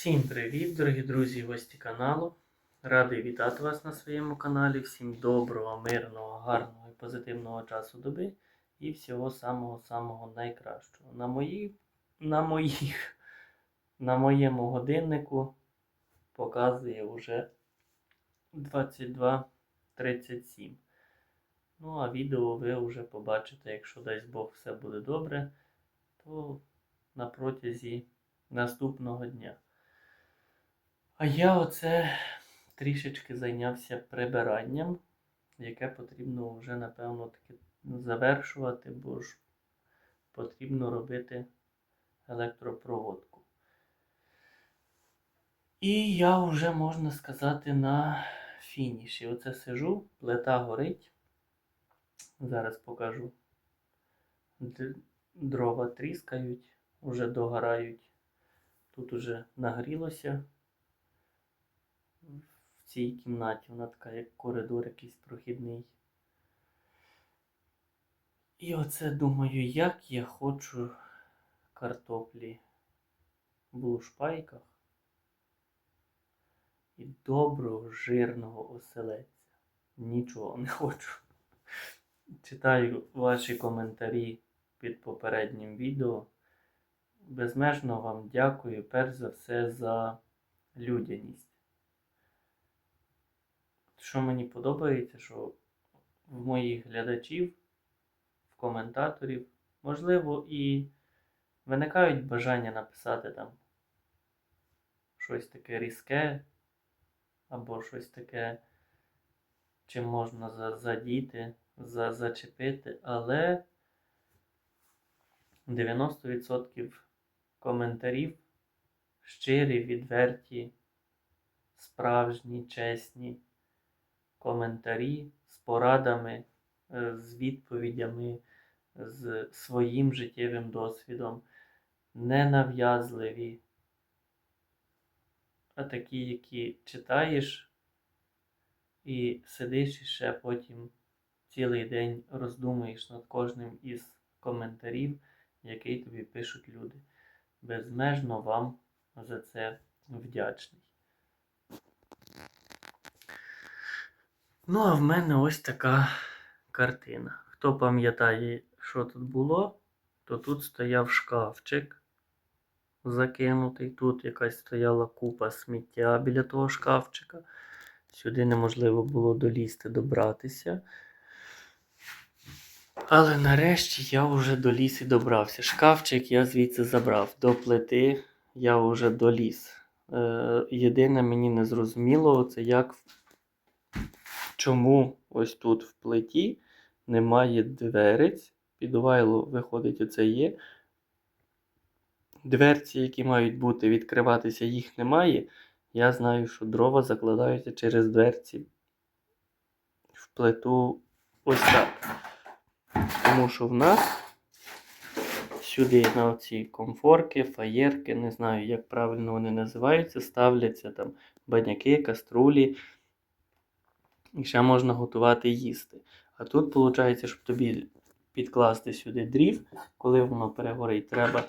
Всім привіт, дорогі друзі, і гості каналу. Радий вітати вас на своєму каналі. Всім доброго, мирного, гарного і позитивного часу доби і всього самого-самого найкращого. На мої, на моїх, на моєму годиннику показує вже 22.37. Ну, а відео ви вже побачите, якщо дасть Бог все буде добре, то на протязі наступного дня. А я оце трішечки зайнявся прибиранням, яке потрібно вже, напевно, таки завершувати, бо ж потрібно робити електропроводку. І я вже, можна сказати, на фініші. Оце сижу, плита горить. Зараз покажу. Дрова тріскають, вже догорають. Тут уже нагрілося цій кімнаті. Вона така, як коридор якийсь прохідний. І оце думаю, як я хочу картоплі в лушпайках і доброго жирного оселедця. Нічого не хочу. Читаю ваші коментарі під попереднім відео. Безмежно вам дякую, перш за все, за людяність. Що мені подобається, що в моїх глядачів, в коментаторів, можливо, і виникають бажання написати там щось таке різке, або щось таке, чим можна задіти, зачепити, але 90% коментарів щирі, відверті, справжні, чесні коментарі з порадами, е, з відповідями, з своїм життєвим досвідом, ненав'язливі, а такі, які читаєш і сидиш і ще потім цілий день роздумуєш над кожним із коментарів, який тобі пишуть люди. Безмежно вам за це вдячний. Ну, а в мене ось така картина. Хто пам'ятає, що тут було, то тут стояв шкафчик закинутий. Тут якась стояла купа сміття біля того шкафчика. Сюди неможливо було долізти, добратися. Але нарешті я вже доліз і добрався. Шкафчик я звідси забрав. До плити я вже доліз. Е, єдине мені не зрозуміло, це як чому ось тут в плиті немає дверець. Підувайло виходить, оце є. Дверці, які мають бути відкриватися, їх немає. Я знаю, що дрова закладаються через дверці в плиту ось так. Тому що в нас сюди на оці комфорки, фаєрки, не знаю, як правильно вони називаються, ставляться там баняки, каструлі. І ще можна готувати їсти. А тут, виходить, щоб тобі підкласти сюди дрів, коли воно перегорить, треба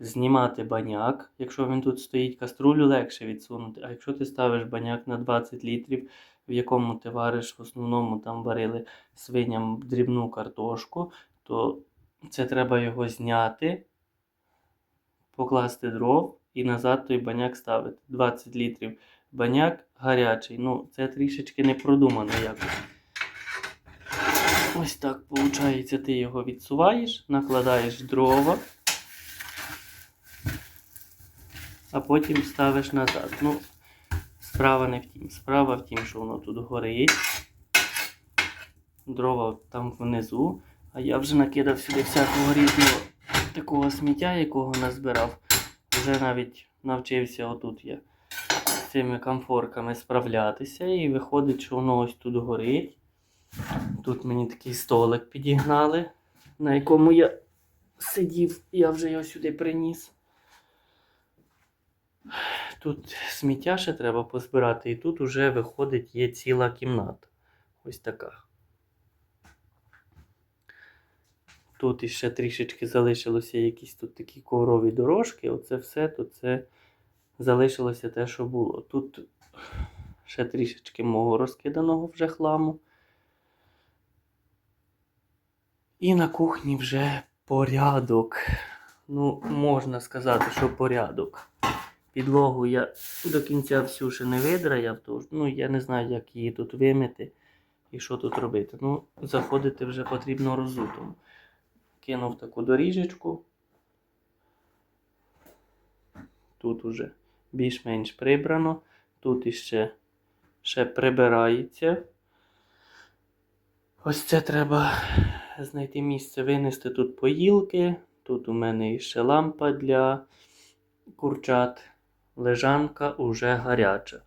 знімати баняк. Якщо він тут стоїть, каструлю легше відсунути. А якщо ти ставиш баняк на 20 літрів, в якому ти вариш, в основному там варили свиням дрібну картошку, то це треба його зняти, покласти дров і назад той баняк ставити. 20 літрів баняк гарячий. Ну, це трішечки не продумано якось. Ось так, виходить, ти його відсуваєш, накладаєш дрова, а потім ставиш назад. Ну, справа не в тім. Справа в тім, що воно тут горить. Дрова там внизу. А я вже накидав сюди всякого різного такого сміття, якого назбирав. Вже навіть навчився отут я цими комфорками справлятися. І виходить, що воно ось тут горить. Тут мені такий столик підігнали, на якому я сидів, я вже його сюди приніс. Тут сміття ще треба позбирати, і тут вже виходить є ціла кімната. Ось така. Тут іще трішечки залишилося якісь тут такі коврові дорожки. Оце все, то це залишилося те, що було. Тут ще трішечки мого розкиданого вже хламу. І на кухні вже порядок. Ну, можна сказати, що порядок. Підлогу я до кінця всю ще не видраяв, тож ну, я не знаю, як її тут вимити і що тут робити. Ну, заходити вже потрібно розутому. Кинув таку доріжечку. Тут уже більш-менш прибрано. Тут іще ще прибирається. Ось це треба знайти місце, винести тут поїлки. Тут у мене іще лампа для курчат. Лежанка уже гаряча.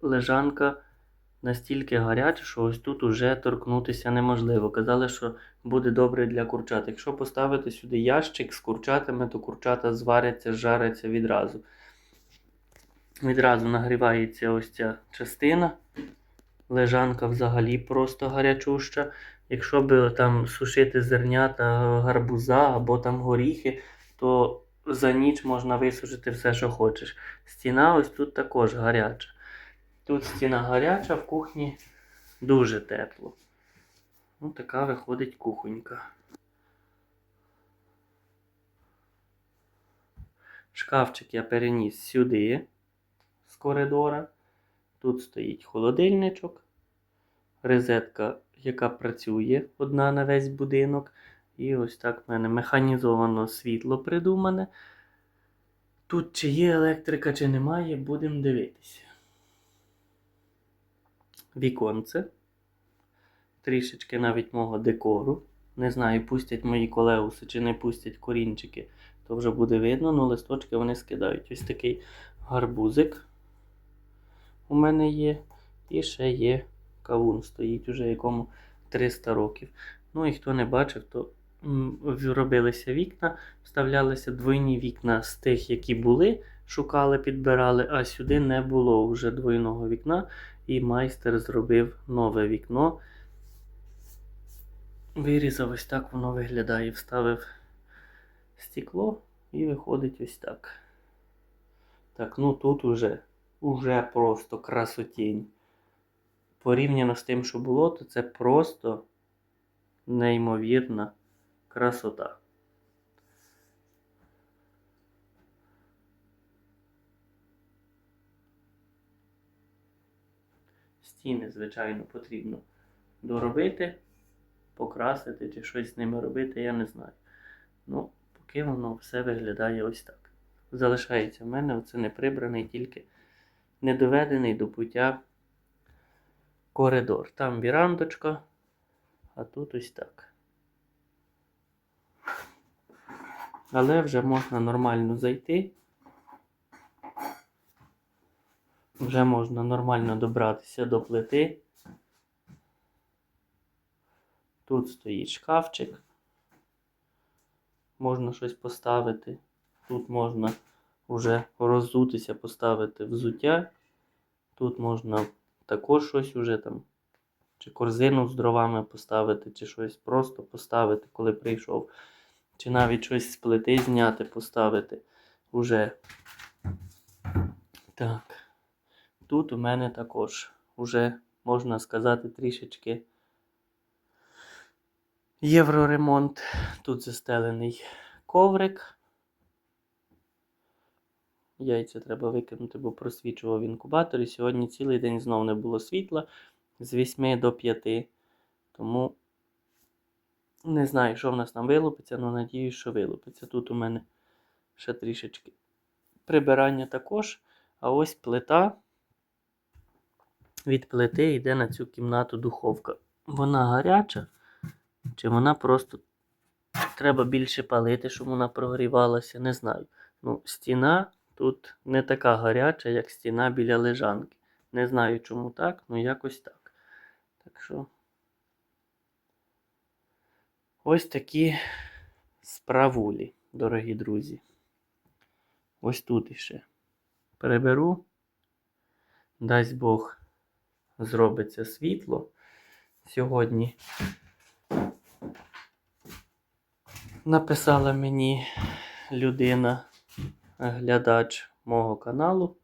Лежанка настільки гаряча, що ось тут уже торкнутися неможливо. Казали, що буде добре для курчат. Якщо поставити сюди ящик з курчатами, то курчата зваряться, жаряться відразу. Відразу нагрівається ось ця частина. Лежанка взагалі просто гарячуща. Якщо би там сушити зернята гарбуза або там горіхи, то за ніч можна висушити все, що хочеш. Стіна ось тут також гаряча. Тут стіна гаряча, в кухні дуже тепло. Ну, така виходить кухонька. Шкафчик я переніс сюди з коридора. Тут стоїть холодильничок, розетка, яка працює одна на весь будинок. І ось так в мене механізовано світло придумане. Тут чи є електрика, чи немає, будемо дивитися. Віконце. Трішечки навіть мого декору. Не знаю, пустять мої колеуси чи не пустять корінчики, то вже буде видно, але листочки вони скидають. Ось такий гарбузик у мене є. І ще є кавун, стоїть уже якому 300 років. Ну і хто не бачив, то робилися вікна, вставлялися двойні вікна з тих, які були, шукали, підбирали, а сюди не було вже двойного вікна. І майстер зробив нове вікно. Вирізав ось так воно виглядає. Вставив стекло і виходить ось так. Так, ну тут уже, уже просто красотінь. Порівняно з тим, що було, то це просто неймовірна красота. Стіни, звичайно, потрібно доробити, покрасити чи щось з ними робити, я не знаю. Ну, поки воно все виглядає ось так. Залишається в мене оце не прибраний, тільки не доведений до пуття коридор. Там вірандочка, а тут ось так. Але вже можна нормально зайти. Вже можна нормально добратися до плити. Тут стоїть шкафчик. Можна щось поставити. Тут можна вже роззутися, поставити взуття. Тут можна також щось уже там, чи корзину з дровами поставити, чи щось просто поставити, коли прийшов. Чи навіть щось з плити зняти, поставити уже. Так. Тут у мене також уже, можна сказати, трішечки євроремонт. Тут застелений коврик. Яйця треба викинути, бо просвічував інкубатор. І сьогодні цілий день знов не було світла з 8 до 5. Тому не знаю, що в нас там вилупиться, але надіюсь, що вилупиться. Тут у мене ще трішечки прибирання також. А ось плита. Від плити йде на цю кімнату духовка. Вона гаряча, чи вона просто треба більше палити, щоб вона прогрівалася, не знаю. Ну, стіна тут не така гаряча, як стіна біля лежанки. Не знаю, чому так, ну якось так. Так що. Ось такі справулі, дорогі друзі. Ось тут іще. Переберу. Дасть Бог зробиться світло. Сьогодні написала мені людина, глядач мого каналу.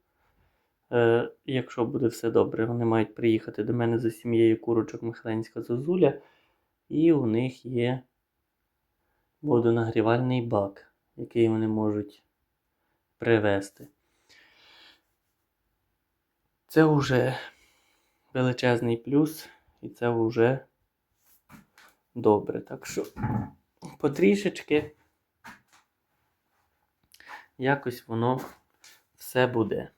Е, якщо буде все добре, вони мають приїхати до мене за сім'єю курочок Михленська Зозуля. І у них є водонагрівальний бак, який вони можуть привезти. Це вже величезний плюс, і це вже добре. Так що потрішечки якось воно все буде.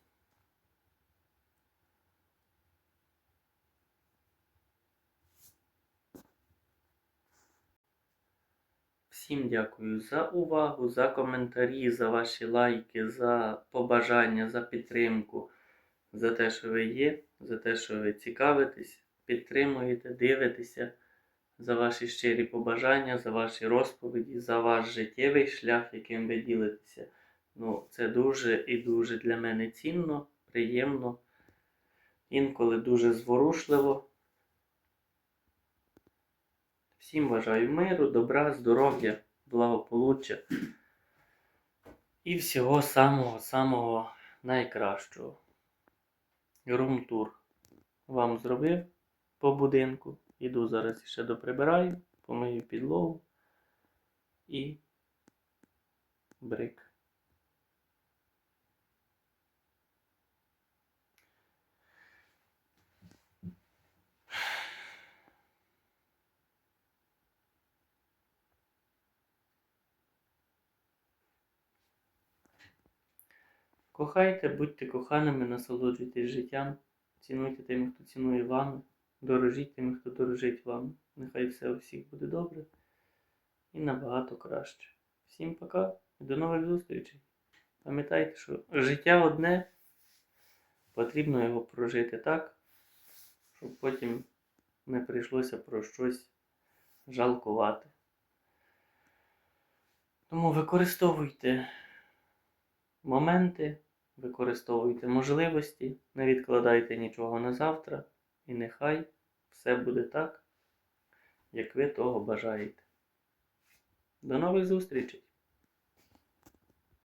Всім дякую за увагу, за коментарі, за ваші лайки, за побажання, за підтримку, за те, що ви є, за те, що ви цікавитесь, підтримуєте, дивитеся, за ваші щирі побажання, за ваші розповіді, за ваш життєвий шлях, яким ви ділитеся. Ну, це дуже і дуже для мене цінно, приємно, інколи дуже зворушливо. Всім бажаю миру, добра, здоров'я, благополуччя і всього самого-самого найкращого. Румтур вам зробив по будинку. Іду зараз ще доприбираю, помию підлогу і брик. Кохайте, будьте коханими, насолоджуйтесь життям, цінуйте тими, хто цінує вами, дорожіть тими, хто дорожить вами. Нехай все у всіх буде добре і набагато краще. Всім пока і до нових зустрічей. Пам'ятайте, що життя одне, потрібно його прожити так, щоб потім не прийшлося про щось жалкувати. Тому використовуйте моменти, використовуйте можливості, не відкладайте нічого на завтра, і нехай все буде так, як ви того бажаєте. До нових зустрічей!